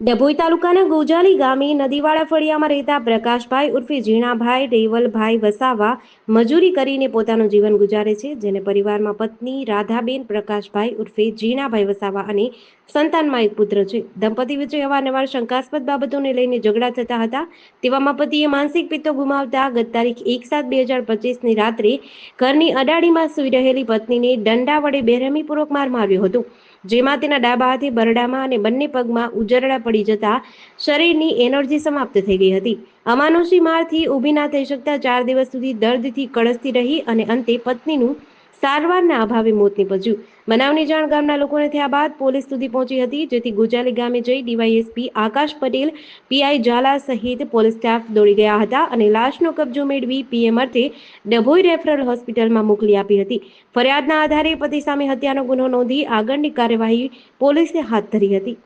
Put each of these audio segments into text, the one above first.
ડભોઈ તાલુકાના ગોજાલી ગામે નદીવાળા ફળિયામાં રહેતા પ્રકાશભાઈ ઉર્ફે ઝીણાભાઈ રેવલભાઈ વસાવા મજૂરી કરીને પોતાનું જીવન ગુજારે છે, જેને પરિવારમાં પત્ની રાધાબેન, પ્રકાશભાઈ ઉર્ફે ઝીણાભાઈ વસાવા અને સંતાનમાં એક પુત્ર છે. દંપતી વચ્ચે અવારનવાર શંકાસ્પદ બાબતોને લઈને ઝઘડા થતા હતા. તેવામાં પતિએ માનસિક પિત્તો ગુમાવતા ગત તારીખ એક સાત બે હજાર પચીસની રાત્રે ઘરની અડાડીમાં સૂઈ રહેલી પત્નીને દંડા વડે બેરહમીપૂર્વક માર માર્યો હતો. જેમાં તેના ડાબા હાથે બરડામાં અને બંને પગમાં ઉજરડા પડી જતા શરીરની એનર્જી સમાપ્ત થઈ ગઈ હતી. અમાનુષી મારથી ઊભી ના થઈ શકતા ચાર દિવસ સુધી દર્દથી કળસતી રહી અને અંતે પત્નીનું સારવારના અભાવે મોત નીપજ્યું. બનાવની જાણ ગામના લોકોને થયા બાદ પોલીસ સુધી પહોંચી હતી, જેથી ગુજાલી ગામે જઈ ડીવાયએસપી આકાશ પટેલ, પીઆઈ ઝાલા સહિત પોલીસ સ્ટાફ દોડી ગયા હતા અને લાશનો કબજો મેળવી પીએમ અર્થે ડભોઈ રેફરલ હોસ્પિટલમાં મોકલી આપી હતી. ફરિયાદના આધારે પતિ સામે હત્યાનો ગુનો નોંધી આગળની કાર્યવાહી પોલીસે હાથ ધરી હતી.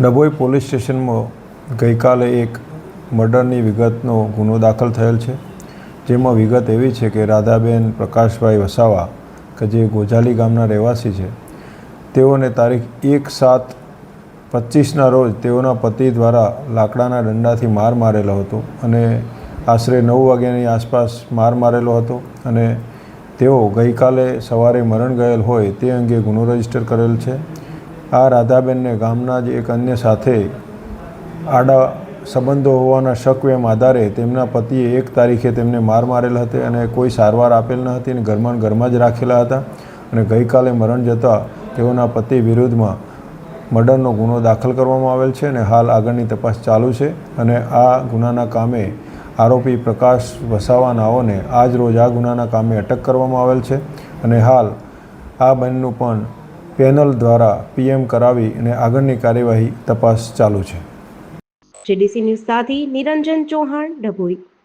ડભોઈ પોલીસ સ્ટેશનમાં ગઈકાલે એક મર્ડરની વિગતનો ગુનો દાખલ થયેલ છે. જેમાં વિગત એવી છે કે રાધાબેન પ્રકાશભાઈ વસાવા, કે જે ગોજાલી ગામના રહેવાસી છે, તેઓને તારીખ એક સાત પચીસના રોજ તેઓના પતિ દ્વારા લાકડાના દંડાથી માર મારેલો હતો અને આશરે નવ વાગ્યાની આસપાસ માર મારેલો હતો અને તેઓ ગઈકાલે સવારે મરણ ગયેલ હોય તે અંગે ગુનો રજિસ્ટર કરેલ છે. આ રાધાબેનને ગામના જ એક અન્ય સાથે આડા સંબંધો હોવાના શકવેમ આધારે તેમના પતિએ એક તારીખે તેમને માર મારેલ હતી અને કોઈ સારવાર આપેલ ન હતી અને ઘરમાં ઘરમાં જ રાખેલા હતા. અને ગઈકાલે મરણ જતાં તેઓના પતિ વિરુદ્ધમાં મર્ડરનો ગુનો દાખલ કરવામાં આવેલ છે અને હાલ આગળની તપાસ ચાલુ છે. અને આ ગુનાના કામે આરોપી પ્રકાશ વસાવા નાઓને આજ રોજ આ ગુનાના કામે અટક કરવામાં આવેલ છે. અને હાલ આ બંનેનું પણ પેનલ દ્વારા પીએમ કરાવી અને આગળની કાર્યવાહી તપાસ ચાલુ છે. જેડીસી ન્યૂઝ સાથે નિરંજન ચૌહાણ ડભોઈ.